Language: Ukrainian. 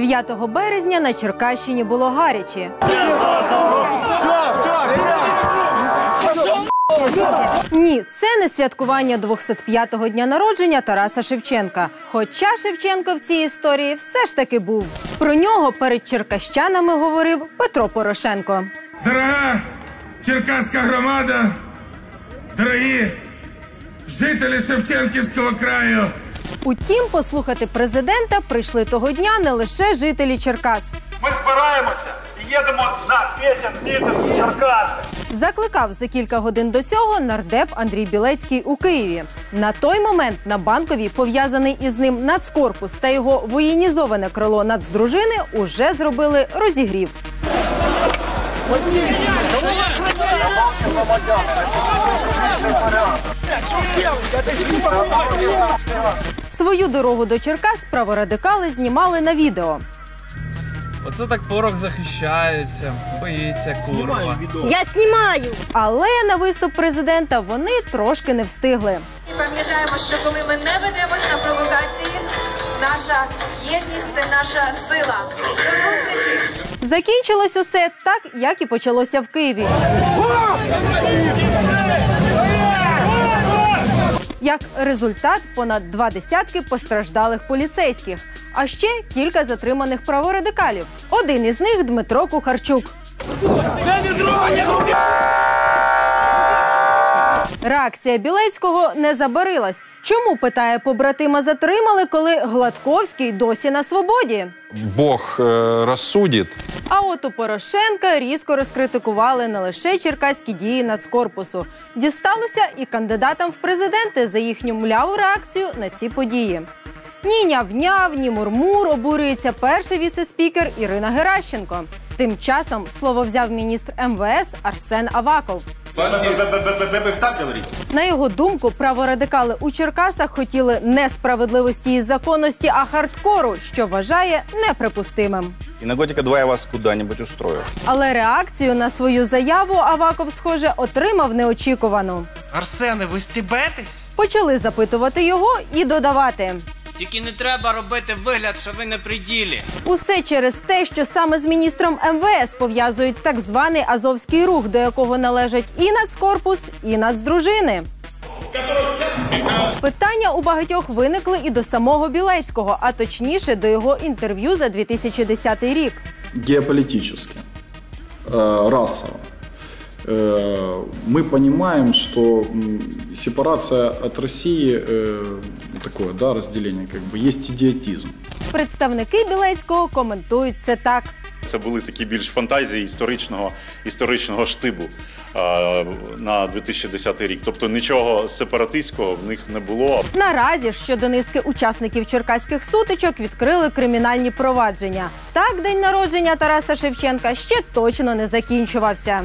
9 березня на Черкащині було гаряче. Ні, це не святкування 205-го дня народження Тараса Шевченка. Хоча Шевченко в цій історії все ж таки був. Про нього перед черкащанами говорив Петро Порошенко. Дорога черкаська громада, дорогі жителі Шевченківського краю. Утім, послухати президента прийшли того дня не лише жителі Черкас. Ми збираємося і їдемо на Петін мітинг Черкаси. Закликав за кілька годин до цього нардеп Андрій Білецький у Києві. На той момент на банковій пов'язаний із ним нацкорпус та його воєнізоване крило нацдружини уже зробили розігрів. Свою дорогу до Черкас праворадикали знімали на відео. Оце так порох захищається, боїться, курва. Я знімаю. Але на виступ президента вони трошки не встигли. Пам'ятаємо, що коли ми не ведемось на провокації, наша єдність це наша сила. Закінчилось усе так, як і почалося в Києві. Як результат, понад два десятки постраждалих поліцейських, а ще кілька затриманих праворадикалів. Один із них Дмитро Кухарчук. Реакція Білецького не забарилась. Чому питає побратима затримали, коли Гладковський досі на свободі? Бог э, рассудит. А от у Порошенка різко розкритикували не лише черкаські дії нацкорпусу. Дісталося і кандидатам в президенти за їхню мляву реакцію на ці події. Ні няв-няв, ні мурмур обурюється перший віце-спікер Ірина Геращенко. Тим часом слово взяв міністр МВС Арсен Аваков. Так говорите? На його думку, праворадикали у Черкасах хотіли не справедливості і законності, а хардкору, що вважає неприпустимим. І на Готіка два я вас куда-нибудь устрою. Але реакцію на свою заяву Аваков, схоже, отримав неочікувано. Арсене, ви стібетесь? Почали запитувати його і додавати. Тільки не треба робити вигляд, що ви не при ділі. Усе через те, що саме з міністром МВС пов'язують так званий Азовський рух, до якого належать і нацкорпус, і нацдружини. Питання у багатьох виникли і до самого Білецького, а точніше до його інтерв'ю за 2010 рік. геополитически, э, расово. Э, Мы понимаем, что м, сепарация от России, э, такое, да, разделение, как бы, есть идиотизм. Представники Білецького коментують це так. Це були такі більш фантазії історичного, історичного штибу е, на 2010 рік. Тобто нічого сепаратистського в них не було. Наразі ж щодо низки учасників черкаських сутичок відкрили кримінальні провадження. Так, день народження Тараса Шевченка ще точно не закінчувався.